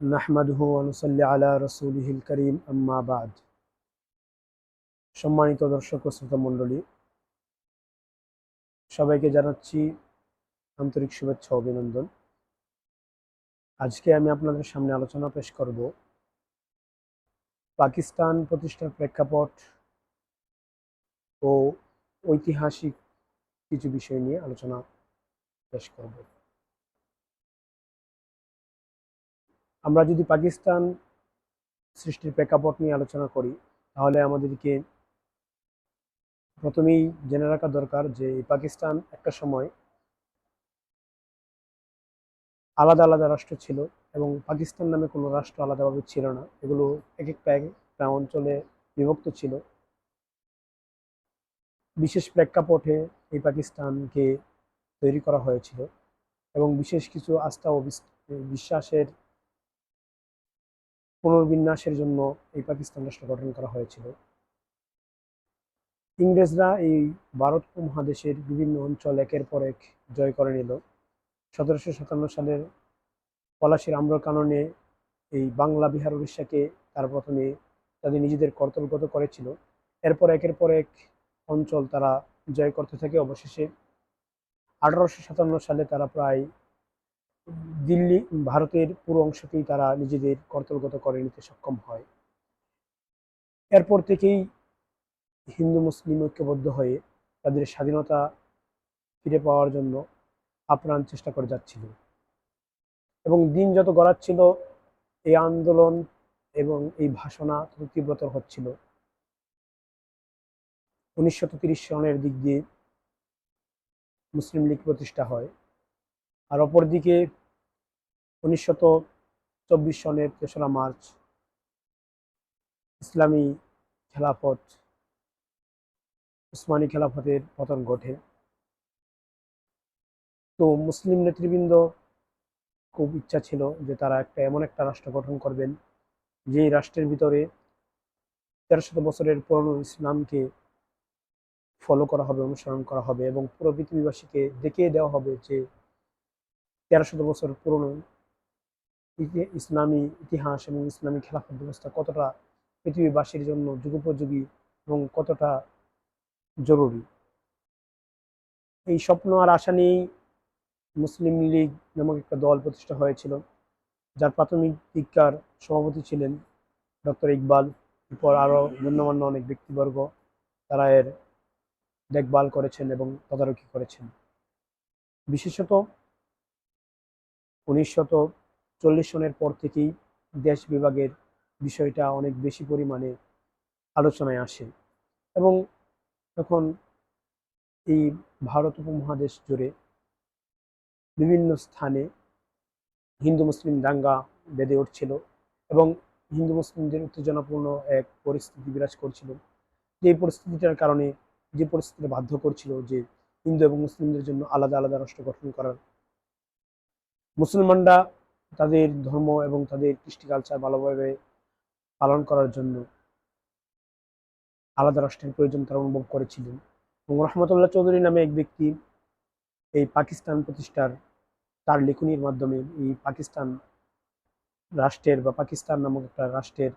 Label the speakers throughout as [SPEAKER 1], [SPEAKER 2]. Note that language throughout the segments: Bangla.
[SPEAKER 1] নাহমাদুহু অনুসল্লি আলা রসুলহিল করিম, আম্মা বাদ। সম্মানিত দর্শক শ্রোতা মণ্ডলী, সবাইকে জানাচ্ছি আন্তরিক শুভেচ্ছা অভিনন্দন। আজকে আমি আপনাদের সামনে আলোচনা পেশ করব পাকিস্তান প্রতিষ্ঠার প্রেক্ষাপট ও ঐতিহাসিক কিছু বিষয় নিয়ে আলোচনা পেশ করব। আমরা যদি পাকিস্তান সৃষ্টির প্রেক্ষাপট নিয়ে আলোচনা করি, তাহলে আমাদেরকে প্রথমেই জেনে রাখা দরকার যে পাকিস্তান একটা সময় আলাদা আলাদা রাষ্ট্র ছিল এবং পাকিস্তান নামে কোনো রাষ্ট্র আলাদাভাবে ছিল না। এগুলো এক একটা এক একটা অঞ্চলে বিভক্ত ছিল। বিশেষ প্রেক্ষাপটে এই পাকিস্তানকে তৈরি করা হয়েছিল এবং বিশেষ কিছু আস্থা ও বিশ্বাসের পুনর্বিন্যাসের জন্য এই পাকিস্তান রাষ্ট্র গঠন করা হয়েছিল। ইংরেজরা এই ভারত উপমহাদেশের বিভিন্ন অঞ্চল একের পর এক জয় করে নিল। সতেরোশো সাতান্ন সালের পলাশির আম্র কাননে এই বাংলা, বিহার, উড়িষ্যাকে তারা প্রথমে তাদের নিজেদের কর্তব্যগত করেছিল। এরপর একের পর এক অঞ্চল তারা জয় করতে থাকে। অবশেষে আঠারোশো সাতান্ন সালে তারা প্রায় দিল্লি, ভারতের পুরো অংশকেই তারা নিজেদের কর্তব্যগত করে নিতে সক্ষম হয়। এরপর থেকেই হিন্দু, মুসলিম ঐক্যবদ্ধ হয়ে তাদের স্বাধীনতা ফিরে পাওয়ার জন্য আপ্রাণ চেষ্টা করে যাচ্ছিল। এবং দিন যত গড়াচ্ছিল, এই আন্দোলন এবং এই ভাষণা তত তীব্রতর হচ্ছিল। উনিশশো সনের দিক দিয়ে মুসলিম লীগ প্রতিষ্ঠা হয়। আর অপরদিকে উনিশশত চব্বিশ সনের তেসরা মার্চ ইসলামী খেলাফত, উসমানী খেলাফতের পতন ঘটে। তো মুসলিম নেতৃবৃন্দ খুব ইচ্ছা ছিল যে তারা একটা এমন একটা রাষ্ট্র গঠন করবেন, যেই রাষ্ট্রের ভিতরে তেরোশত বছরের পুরনো ইসলামকে ফলো করা হবে, অনুসরণ করা হবে এবং পুরো পৃথিবীবাসীকে দেখিয়ে দেওয়া হবে যে তেরোশত বছর পুরনো ইসলামী ইতিহাস এবং ইসলামী খেলাফত ব্যবস্থা কতটা পৃথিবীবাসীর জন্য যুগোপযোগী এবং কতটা জরুরি? এই স্বপ্ন আর আশা নিয়েই মুসলিম লীগ নামক একটা দল প্রতিষ্ঠা হয়েছিল, যার প্রাথমিক দিককার সভাপতি ছিলেন ডক্টর ইকবাল। এরপর আরও গণ্যমান্য অনেক ব্যক্তিবর্গ তারা এর দেখভাল করেছেন এবং তদারকি করেছেন। বিশেষত উনিশশত চল্লিশ সনের পর থেকেই দেশ বিভাগের বিষয়টা অনেক বেশি পরিমাণে আলোচনায় আসে এবং তখন এই ভারত উপমহাদেশ জুড়ে বিভিন্ন স্থানে হিন্দু মুসলিম দাঙ্গা বেঁধে উঠছিল এবং হিন্দু মুসলিমদের উত্তেজনাপূর্ণ এক পরিস্থিতি বিরাজ করছিল। যে পরিস্থিতিটার কারণে যে পরিস্থিতিটা বাধ্য করছিল যে হিন্দু এবং মুসলিমদের জন্য আলাদা আলাদা রাষ্ট্র গঠন করার মুসলমানরা তাদের ধর্ম এবং তাদের কৃষ্টি কালচার ভালোভাবে পালন করার জন্য আলাদা রাষ্ট্রের প্রয়োজন তারা অনুভব করেছিলেন। এবং রহমতুল্লাহ চৌধুরী নামে এক ব্যক্তি এই পাকিস্তান প্রতিষ্ঠার তার লেখনির মাধ্যমে এই পাকিস্তান রাষ্ট্রের বা পাকিস্তান নামক একটা রাষ্ট্রের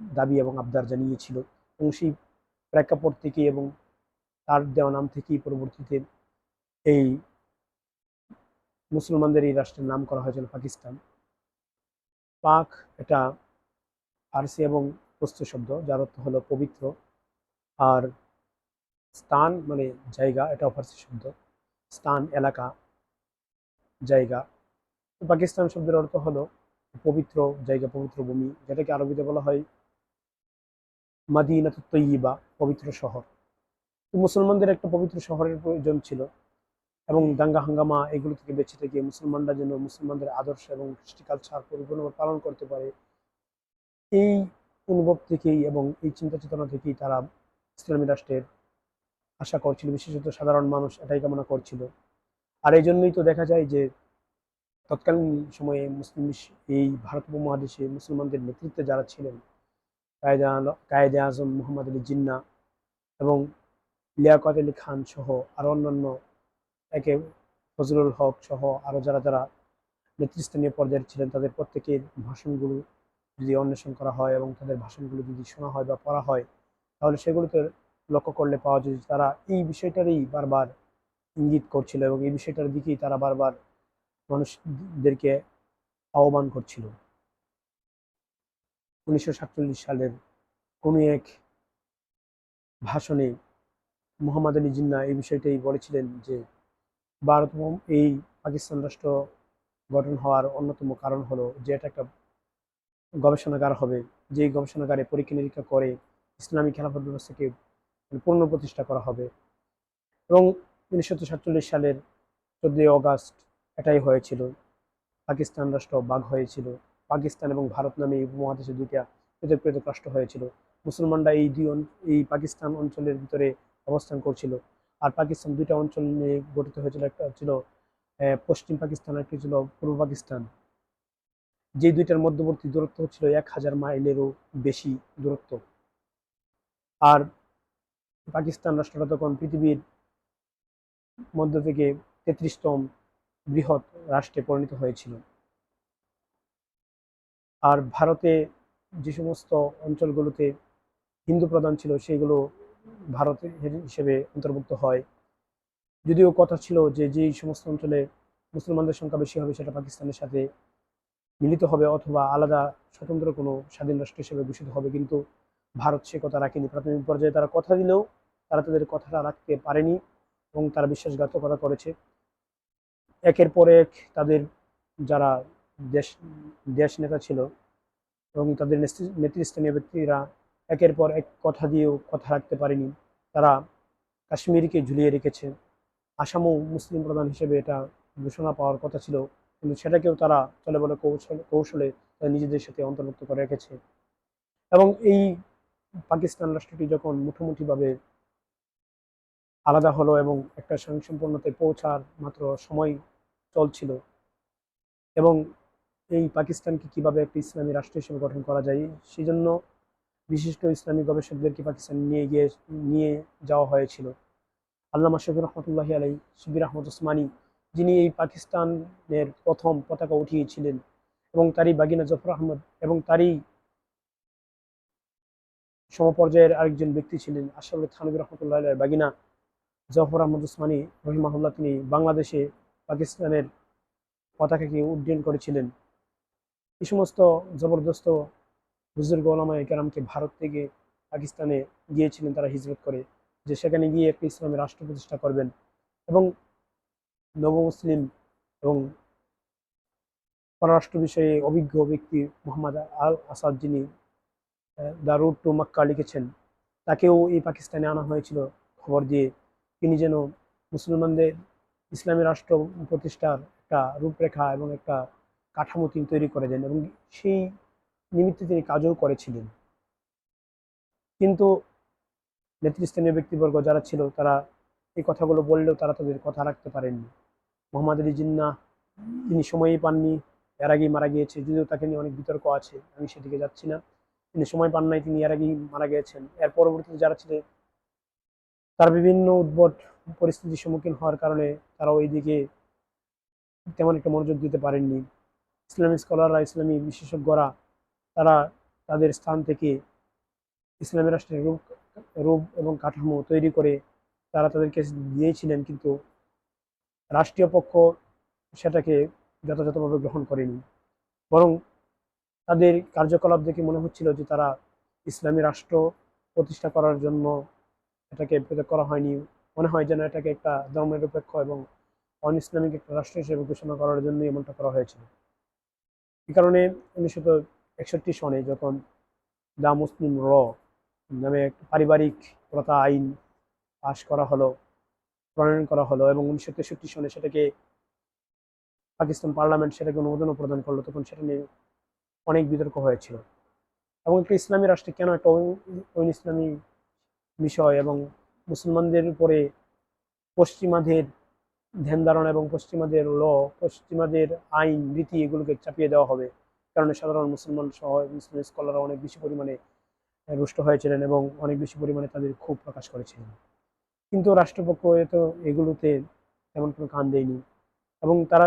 [SPEAKER 1] দাবি এবং আবদার জানিয়েছিল। এবং সেই প্রেক্ষাপট থেকে এবং তার দেওয়া নাম থেকেই পরবর্তীতে এই মুসলমানদের এই রাষ্ট্রের নাম করা হয়েছিল পাকিস্তান। পাক এটা ফার্সি এবং পশ্চিম শব্দ, যার অর্থ হলো পবিত্র। আর স্থান মানে জায়গা, এটাও ফার্সি শব্দ। স্থান, এলাকা, জায়গা। পাকিস্তান শব্দের অর্থ হলো পবিত্র জায়গা, পবিত্র ভূমি, যেটাকে আরবিতে বলা হয় মাদিনাত তৈবা পবিত্র শহর। মুসলমানদের একটা পবিত্র শহরের প্রয়োজন ছিল। এবং দাঙ্গা হাঙ্গামা এগুলো থেকে বেঁচে থেকে মুসলমানরা যেন মুসলমানদের আদর্শ এবং কৃষ্টি কালচার পরিপূর্ণভাবে পালন করতে পারে, এই অনুভব থেকেই এবং এই চিন্তা চেতনা থেকেই তারা ইসলামী রাষ্ট্রের আশা করছিল, বিশেষত সাধারণ মানুষ এটাই কামনা করছিল। আর এই জন্যই তো দেখা যায় যে তৎকালীন সময়ে মুসলিম এই ভারত উপমহাদেশে মুসলমানদের নেতৃত্বে যারা ছিলেন, কায়দা, কায়দে আজম, মোহাম্মদ আলী জিন্না এবং লিয়াকত আলী খান সহ আরও অন্যান্য একে ফজলুল হক সহ আরও যারা যারা নেতৃস্থানীয় পর্যায়ের ছিলেন, তাদের প্রত্যেকের ভাষণগুলো যদি অন্বেষণ করা হয় এবং তাদের ভাষণগুলো যদি শোনা হয় বা পড়া হয়, তাহলে সেগুলোতে লক্ষ্য করলে পাওয়া যায় তারা এই বিষয়টারই বারবার ইঙ্গিত করছিল এবং এই বিষয়টার দিকেই তারা বারবার মানুষদেরকে আহ্বান করছিল। উনিশশো সাতচল্লিশ সালের কোনো এক ভাষণে মোহাম্মদ আলী জিন্না এই বিষয়টাই বলেছিলেন যে ভারত এই পাকিস্তান রাষ্ট্র গঠন হওয়ার অন্যতম কারণ হলো যে এটা একটা গবেষণাগার হবে। যেই গবেষণাগারে পরীক্ষা নিরীক্ষা করে ইসলামী খেলাফত ব্যবস্থাকে পূর্ণ প্রতিষ্ঠা করা হবে। এবং উনিশশো সাতচল্লিশ সালের চোদ্দই অগাস্ট এটাই হয়েছিল। পাকিস্তান রাষ্ট্র বাঘ হয়েছিল। পাকিস্তান এবং ভারত নামে এই উপমহাদেশে দুইটা পৃথক পৃথক রাষ্ট্র হয়েছিল। মুসলমানরা এই দুই এই পাকিস্তান অঞ্চলের ভিতরে অবস্থান করছিল। আর পাকিস্তান দুইটা অঞ্চল নিয়ে গঠিত হয়েছিল একটা ছিল পশ্চিম পাকিস্তান আর ছিল পূর্ব পাকিস্তান। যে দুইটার মধ্যবর্তী দূরত্ব ছিল এক হাজার মাইলেরও বেশি দূরত্ব। আর পাকিস্তান রাষ্ট্রটা তখন পৃথিবীর মধ্য থেকে তেত্রিশতম বৃহৎ রাষ্ট্রে পরিণত হয়েছিল। আর ভারতে যে সমস্ত অঞ্চলগুলোতে হিন্দু প্রধান ছিল সেগুলো ভারতের হিসেবে অন্তর্ভুক্ত হয়। যদিও কথা ছিল যে যেই সমস্ত অঞ্চলে মুসলমানদের সংখ্যা বেশি হবে, সেটা পাকিস্তানের সাথে মিলিত হবে অথবা আলাদা স্বতন্ত্র কোনো স্বাধীন রাষ্ট্র হিসেবে ঘোষিত হবে। কিন্তু ভারত সে কথা রাখেনি। প্রাথমিক পর্যায়ে তারা কথা দিলেও তারা তাদের কথাটা রাখতে পারেনি এবং তারা বিশ্বাসঘাতকতা করেছে। একের পর এক তাদের যারা দেশ দেশ নেতা ছিল এবং তাদের নেতৃ- নেতৃস্থানীয় ব্যক্তিরা একের পর এক কথা দিয়েও কথা রাখতে পারেনি। তারা কাশ্মীরকে ঝুলিয়ে রেখেছে। আসামও মুসলিম প্রধান হিসেবে এটা ঘোষণা পাওয়ার কথা ছিল, কিন্তু সেটাকেও তারা চলে বলে কৌশল কৌশলে নিজেদের সাথে অন্তর্ভুক্ত করে রেখেছে। এবং এই পাকিস্তান রাষ্ট্রটি যখন মুঠোমুঠিভাবে আলাদা হলো এবং একটা স্বয়ংসম্পূর্ণতে পৌঁছার মাত্র সময় চলছিল, এবং এই পাকিস্তানকে কীভাবে একটি ইসলামী রাষ্ট্র হিসেবে গঠন করা যায় সেই জন্য বিশিষ্ট ইসলামী গবেষকদেরকে পাকিস্তান নিয়ে গিয়ে, নিয়ে যাওয়া হয়েছিল। আল্লামা শফির রহমতুল্লাহ আলাই শিবির আহমদ ওসমানী, যিনি এই পাকিস্তানের প্রথম পতাকা উঠিয়েছিলেন এবং তারই বাগিনা জফর আহমদ এবং তারই সমপর্যায়ের আরেকজন ব্যক্তি ছিলেন আশরাফুল থানবী রহমতুল্লাহ বাগিনা জফর আহমদ ওসমানী রহিমাহুল্লাহ, তিনি বাংলাদেশে পাকিস্তানের পতাকাকে উড্ডয়ন করেছিলেন। এই সমস্ত জবরদস্ত বুজুর্গ ওলামায় কেরামকে ভারত থেকে পাকিস্তানে গিয়েছিলেন তারা হিজরত করে, যে সেখানে গিয়ে একটি ইসলামী রাষ্ট্র প্রতিষ্ঠা করবেন। এবং নবমুসলিম এবং পররাষ্ট্র বিষয়ে অভিজ্ঞ ব্যক্তি মোহাম্মদ আল আসাদ যিনি দ্য রুট টু মাক্কা লিখেছেন, তাকেও এই পাকিস্তানে আনা হয়েছিল খবর দিয়ে তিনি যেন মুসলমানদের ইসলামী রাষ্ট্র প্রতিষ্ঠার একটা রূপরেখা এবং একটা কাঠামো তিনি তৈরি করে দেন। এবং সেই নিমিত্তে তিনি কাজও করেছিলেন। কিন্তু নেতৃস্থানীয় ব্যক্তিবর্গ যারা ছিল, তারা এই কথাগুলো বললেও তারা তাদের কথা রাখতে পারেননি। মোহাম্মদ আলী জিন্না, তিনি সময়ই পাননি, এর আগেই মারা গিয়েছে, যদিও তাকে নিয়ে অনেক বিতর্ক আছে, আমি সেদিকে যাচ্ছি না। তিনি সময় পান নাই, তিনি এর আগেই মারা গিয়েছেন। এর পরবর্তীতে যারা ছিলেন তার বিভিন্ন উদ্ভট পরিস্থিতির সম্মুখীন হওয়ার কারণে তারা ওই দিকে তেমন একটা মনোযোগ দিতে পারেননি। ইসলামী স্কলাররা, ইসলামী বিশেষজ্ঞরা তারা তাদের স্থান থেকে ইসলামী রাষ্ট্রের রূপ রূপ এবং কাঠামো তৈরি করে তারা তাদেরকে দিয়েছিলেন, কিন্তু রাষ্ট্রীয় পক্ষ সেটাকে যথাযথভাবে গ্রহণ করেনি। বরং তাদের কার্যকলাপ দেখে মনে হচ্ছিল যে তারা ইসলামী রাষ্ট্র প্রতিষ্ঠা করার জন্য এটাকে করা হয়নি। মনে হয় যেন এটাকে একটা ধর্মনিরপেক্ষ এবং অন ইসলামিক একটা রাষ্ট্র হিসেবে ঘোষণা করার জন্য এমনটা করা হয়েছিল। এ কারণে উনিশশো একষট্টি সনে যখন দ্য মুসলিম র নামে পারিবারিক প্রথা আইন পাশ করা হলো, প্রণয়ন করা হলো এবং উনিশশো তেষট্টি সনে সেটাকে পাকিস্তান পার্লামেন্ট সেটাকে অনুমোদনও প্রদান করল, তখন সেটা নিয়ে অনেক বিতর্ক হয়েছিল। এবং একটা ইসলামী রাষ্ট্রে কেন একটা অন ইসলামী বিষয় এবং মুসলমানদের উপরে পশ্চিমাদের ধ্যান ধারণা এবং পশ্চিমাদের ল, পশ্চিমাদের আইন, রীতি এগুলোকে চাপিয়ে দেওয়া হবে? কারণে সাধারণ মুসলমান সহ মুসলিম স্কলাররা অনেক বেশি পরিমাণে রুষ্ট হয়েছিলেন এবং অনেক বেশি পরিমাণে তাদের ক্ষোভ প্রকাশ করেছিলেন। কিন্তু রাষ্ট্রপক্ষ তো এগুলোতে তেমন কোনো কান দেয়নি এবং তারা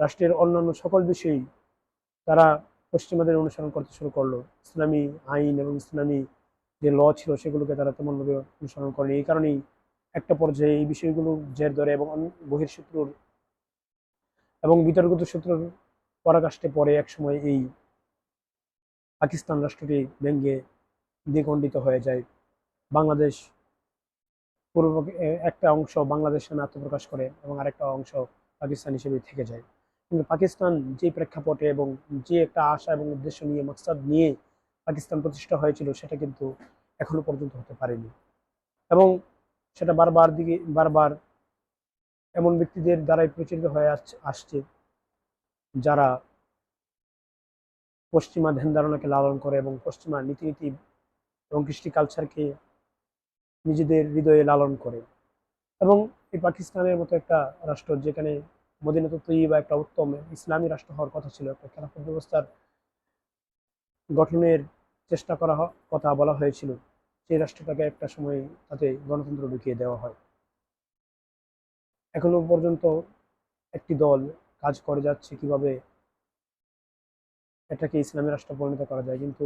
[SPEAKER 1] রাষ্ট্রের অন্যান্য সকল বিষয়েই তারা পশ্চিমাদের অনুসরণ করতে শুরু করল। ইসলামী আইন এবং ইসলামী যে ল ছিল সেগুলোকে তারা তেমনভাবে অনুসরণ করেনি। এই কারণেই একটা পর্যায়ে এই বিষয়গুলো জের ধরে এবং বহির্শত্রুর এবং বিতর্কিত শত্রুর পরাকাষ্ঠে পরে একসময় এই পাকিস্তান রাষ্ট্রটি ভেঙ্গে দ্বিখণ্ডিত হয়ে যায়। বাংলাদেশ পূর্ব একটা অংশ বাংলাদেশ নামে আত্মপ্রকাশ করে এবং আরেকটা অংশ পাকিস্তান হিসেবে থেকে যায়। কিন্তু পাকিস্তান যে প্রেক্ষাপটে এবং যে একটা আশা এবং উদ্দেশ্য নিয়ে, মাকসাদ নিয়ে পাকিস্তান প্রতিষ্ঠা হয়েছিল, সেটা কিন্তু এখনও পর্যন্ত হতে পারেনি। এবং সেটা বারবার দিকে, বারবার এমন ব্যক্তিদের দ্বারাই প্রচলিত হয়ে আস- আসছে। যারা পশ্চিমা ধ্যান ধারণাকে লালন করে এবং পশ্চিমা নীতিনীতি এবং কৃষ্টি কালচারকে নিজেদের হৃদয়ে লালন করে। এবং এই পাকিস্তানের মতো একটা রাষ্ট্র যেখানে মদিনাত তৈবা একটা উত্তম ইসলামী রাষ্ট্র হওয়ার কথা ছিল, একটা খেলাফত ব্যবস্থার গঠনের চেষ্টা করা কথা বলা হয়েছিল, সেই রাষ্ট্রটাকে একটা সময় তাতে গণতন্ত্র ঢুকিয়ে দেওয়া হয়। এখনও পর্যন্ত একটি দল কাজ করে যাচ্ছে, কীভাবে এটাকে ইসলামী রাষ্ট্র পরিণত করা যায়, কিন্তু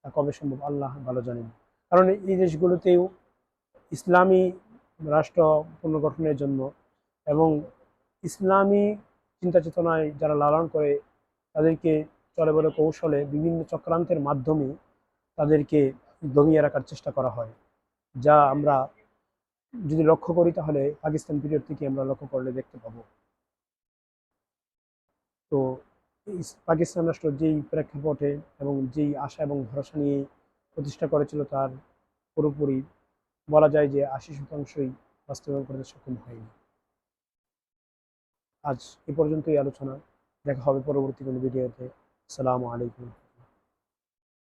[SPEAKER 1] তা কবে সম্ভব আল্লাহ ভালো জানেন। কারণ এই দেশগুলোতেও ইসলামী রাষ্ট্র পুনর্গঠনের জন্য এবং ইসলামী চিন্তা চেতনায় যারা লালন করে তাদেরকে চলে বলে কৌশলে বিভিন্ন চক্রান্তের মাধ্যমে তাদেরকে দমিয়ে রাখার চেষ্টা করা হয়। যা আমরা যদি লক্ষ্য করি তাহলে পাকিস্তান পিরিয়ড থেকে আমরা লক্ষ্য করলে দেখতে পাবো। তো পাকিস্তান রাষ্ট্র যেই প্রেক্ষাপটে এবং যেই আশা এবং ভরসা নিয়ে প্রতিষ্ঠা করেছিল তার পুরোপুরি বলা যায় যে আশি শতাংশই বাস্তবায়ন করতে সক্ষম হয়নি। আজ এ পর্যন্তই আলোচনা। দেখা হবে পরবর্তী কোনো ভিডিওতে। আসসালামু আলাইকুম।